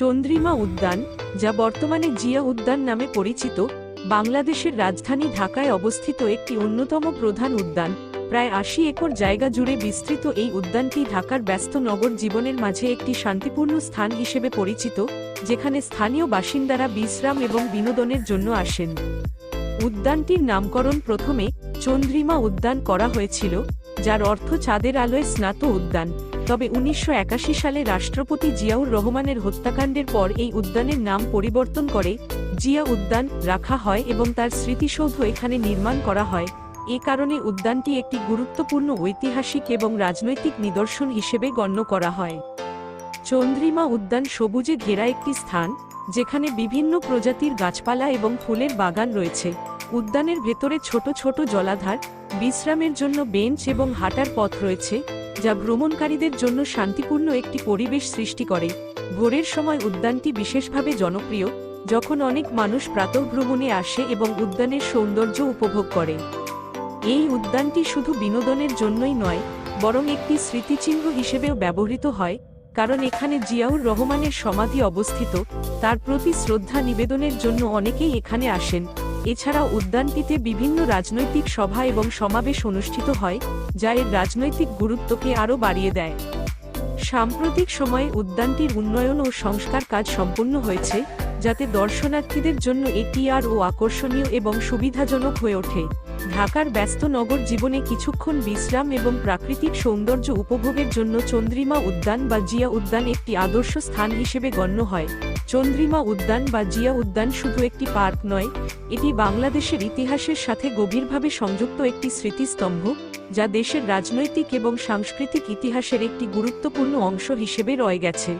চন্দ্রিমা উদ্যান, যা বর্তমানে জিয়া উদ্যান নামে পরিচিত, বাংলাদেশের রাজধানী ঢাকায় অবস্থিত একটি অন্যতম প্রধান উদ্যান। প্রায় আশি একর জায়গা জুড়ে বিস্তৃত এই উদ্যানটি ঢাকার ব্যস্ত নগর জীবনের মাঝে একটি শান্তিপূর্ণ স্থান হিসেবে পরিচিত, যেখানে স্থানীয় বাসিন্দারা বিশ্রাম এবং বিনোদনের জন্য আসেন। উদ্যানটির নামকরণ প্রথমে চন্দ্রিমা উদ্যান করা হয়েছিল, যার অর্থ চাঁদের আলোয় স্নাত উদ্যান। তবে উনিশশো একাশি সালে রাষ্ট্রপতি জিয়াউর রহমানের হত্যাকাণ্ডের পর এই উদ্যানের নাম পরিবর্তন করে জিয়া উদ্যান রাখা হয় এবং তার স্মৃতিসৌধ এখানে নির্মাণ করা হয়। এ কারণে উদ্যানটি একটি গুরুত্বপূর্ণ ঐতিহাসিক এবং রাজনৈতিক নিদর্শন হিসেবে গণ্য করা হয়। চন্দ্রিমা উদ্যান সবুজে ঘেরা একটি স্থান, যেখানে বিভিন্ন প্রজাতির গাছপালা এবং ফুলের বাগান রয়েছে। উদ্যানের ভেতরে ছোট ছোট জলাধার, বিশ্রামের জন্য বেঞ্চ এবং হাঁটার পথ রয়েছে। যা ভ্রমণকারীদের জন্য শান্তিপূর্ণ একটি পরিবেশ সৃষ্টি করে। ভোরের সময় উদ্যানটি বিশেষভাবে জনপ্রিয়, যখন অনেক মানুষ প্রাতঃভ্রমণে আসে এবং উদ্যানের সৌন্দর্য উপভোগ করে। এই উদ্যানটি শুধু বিনোদনের জন্যই নয়, বরং একটি স্মৃতিচিহ্ন হিসেবেও ব্যবহৃত হয়, কারণ এখানে জিয়াউর রহমানের সমাধি অবস্থিত, তার প্রতি শ্রদ্ধা নিবেদনের জন্য অনেকেই এখানে আসেন। এছাড়াও উদ্যানটিতে বিভিন্ন রাজনৈতিক সভা এবং সমাবেশ অনুষ্ঠিত হয়, যা এর রাজনৈতিক গুরুত্বকে আরও বাড়িয়ে দেয়। সাম্প্রতিক সময়ে উদ্যানটির উন্নয়ন ও সংস্কার কাজ সম্পন্ন হয়েছে, যাতে দর্শনার্থীদের জন্য এটি আরও আকর্ষণীয় এবং সুবিধাজনক হয়ে ওঠে। ঢাকার ব্যস্ত নগর জীবনে কিছুক্ষণ বিশ্রাম এবং প্রাকৃতিক সৌন্দর্য উপভোগের জন্য চন্দ্রিমা উদ্যান বা জিয়া উদ্যান একটি আদর্শ স্থান হিসেবে গণ্য হয়। চন্দ্রিমা উদ্যান বা জিয়া উদ্যান শুধু একটি পার্ক নয়, এটি বাংলাদেশের ইতিহাসের সাথে গভীরভাবে সংযুক্ত একটি স্মৃতিস্তম্ভ, যা দেশের রাজনৈতিক এবং সাংস্কৃতিক ইতিহাসের একটি গুরুত্বপূর্ণ অংশ হিসেবে রয়ে গেছে।